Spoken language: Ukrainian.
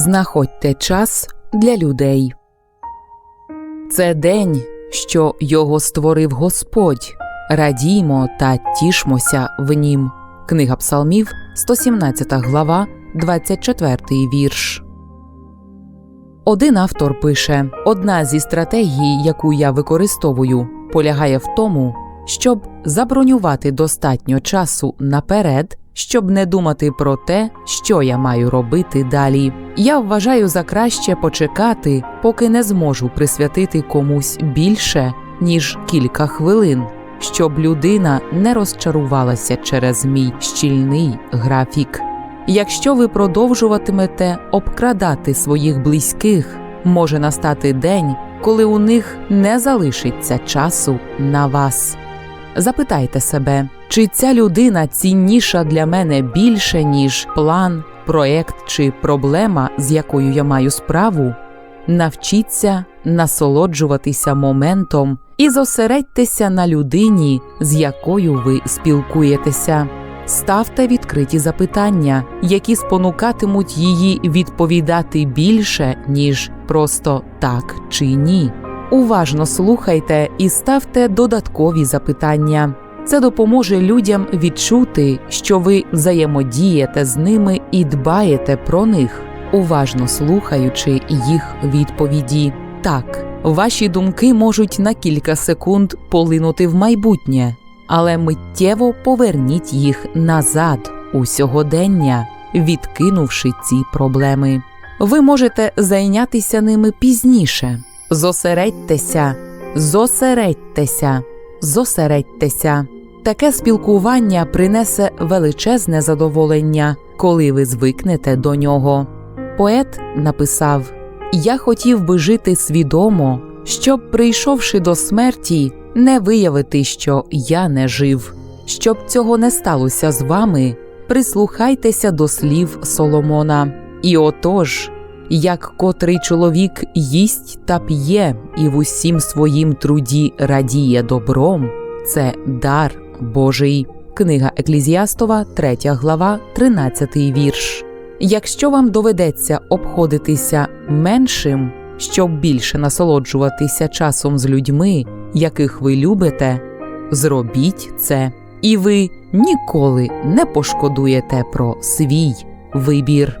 Знаходьте час для людей. Це день, що його створив Господь. Радіймо та тішмося в нім. Книга Псалмів, 117 глава, 24 вірш. Один автор пише: Одна зі стратегій, яку я використовую, полягає в тому, щоб забронювати достатньо часу наперед, щоб не думати про те, що я маю робити далі. Я вважаю за краще почекати, поки не зможу присвятити комусь більше, ніж кілька хвилин, щоб людина не розчарувалася через мій щільний графік. Якщо ви продовжуватимете обкрадати своїх близьких, може настати день, коли у них не залишиться часу на вас. Запитайте себе, чи ця людина цінніша для мене більше, ніж план, проект чи проблема, з якою я маю справу? Навчіться насолоджуватися моментом і зосередьтеся на людині, з якою ви спілкуєтеся. Ставте відкриті запитання, які спонукатимуть її відповідати більше, ніж просто так чи ні. Уважно слухайте і ставте додаткові запитання. Це допоможе людям відчути, що ви взаємодієте з ними і дбаєте про них, уважно слухаючи їх відповіді. Так, ваші думки можуть на кілька секунд полинути в майбутнє, але миттєво поверніть їх назад у сьогодення, відкинувши ці проблеми. Ви можете зайнятися ними пізніше. Зосередьтеся, зосередьтеся, зосередьтеся. Таке спілкування принесе величезне задоволення, коли ви звикнете до нього. Поет написав: Я хотів би жити свідомо, щоб, прийшовши до смерті, не виявити, що я не жив. Щоб цього не сталося з вами, прислухайтеся до слів Соломона. І отож, як котрий чоловік їсть та п'є і в усім своїм труді радіє добром, це дар Божий. Книга Еклізіастова, 3 глава, 13 вірш. Якщо вам доведеться обходитися меншим, щоб більше насолоджуватися часом з людьми, яких ви любите, зробіть це, і ви ніколи не пошкодуєте про свій вибір.